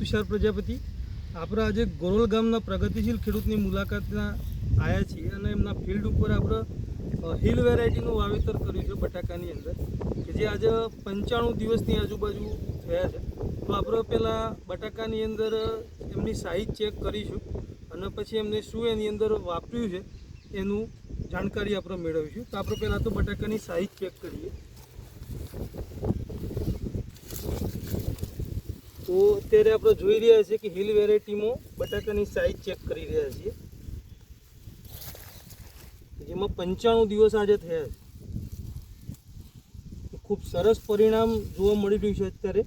તુષાર પ્રજાપતિ. આપણે આજે ગોરોલ ગામના પ્રગતિશીલ ખેડૂતની મુલાકાતના આવ્યા છીએ અને એમના ફિલ્ડ ઉપર આપણે હિલ વેરાયટીનું વાવેતર કર્યું છે બટાકાની અંદર, કે જે આજે પંચાણું દિવસની આજુબાજુ થયા છે. તો આપણે પહેલાં બટાકાની અંદર એમની સાઈઝ ચેક કરીશું અને પછી એમને શું એની અંદર વાપર્યું છે એનું જાણકારી આપણે મેળવીશું. તો આપણે પહેલાં તો બટાકાની સાઈઝ ચેક કરીએ. તો અત્યારે આપણે જોઈ રહ્યા છીએ કે હિલ વેરાયટીમાં બટાકાની સાઈઝ ચેક કરી રહ્યા છીએ. જેમાં પંચાણું દિવસ આજે થયા છે. ખૂબ સરસ પરિણામ જોવા મળી રહ્યું છે અત્યારે.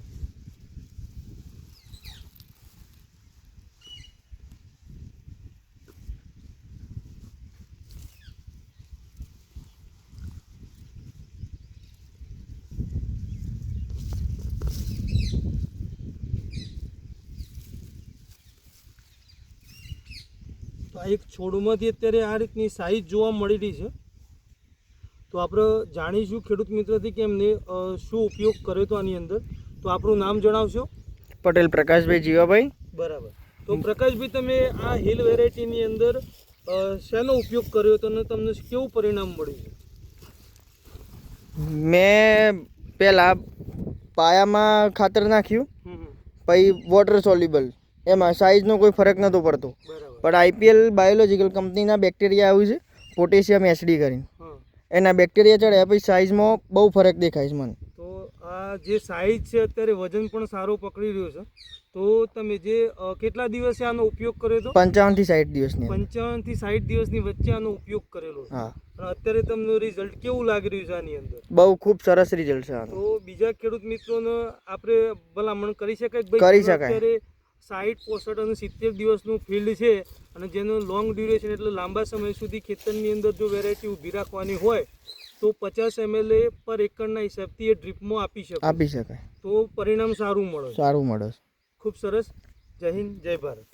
તો આ એક છોડમાંથી અત્યારે આ રીતની સાઈઝ જોવા મળી રહી છે. તો આપણે જાણીશું ખેડૂત મિત્રથી કે એમને શું ઉપયોગ કર્યો તો આની અંદર. તો આપણું નામ જણાવશો? પટેલ પ્રકાશભાઈ જીવાભાઈ. બરાબર. તો પ્રકાશભાઈ તમે આ હિલ વેરાયટીની અંદર શેનો ઉપયોગ કર્યો તો અને તમને કેવું પરિણામ મળ્યું છે? મેં પહેલાં પાયામાં ખાતર નાખ્યું. પછી વોટર સોલ્યુબલ એમાં સાઇઝનો કોઈ ફરક નહોતો પડતો. બરાબર. પણ આઈપીએલ બાયોલોજીકલ કંપનીના બેક્ટેરિયા આવ્યું છે પોટેશિયમ એસડી કરીને. એના બેક્ટેરિયા ચડ્યા પછી સાઇઝમાં બહુ ફરક દેખાય છે મને. તો આ જે સાઈઝ છે અત્યારે વજન પણ સારો પકડી રહ્યો છે. તો તમે જે કેટલા દિવસે આનો ઉપયોગ કર્યો હતો? પંચાવનથી સાઠ દિવસની. પંચાવનથી સાઠ દિવસની વચ્ચે આનો ઉપયોગ કરેલો હા. અત્યારે તમને રિઝલ્ટ કેવું લાગી રહ્યું છે આની અંદર? બહુ ખૂબ સરસ રિઝલ્ટ છે તો બીજા ખેડૂત મિત્રોને આપણે ભલામણ કરી શકાય કરી શકાય. સાઠ પોસઠ અને સિત્તેર દિવસનું ફિલ્ડ છે અને જેનું લોંગ ડ્યુરેશન એટલે લાંબા સમય સુધી ખેતરની અંદર જો વેરાયટી ઊભી રાખવાની હોય તો પચાસ એમએલ પર એકરના હિસાબથી એ ડ્રીપમાં આપી શકો આપી શકાય. તો પરિણામ સારું મળે. સારું મળે. ખૂબ સરસ. જય હિન્દ જય ભારત.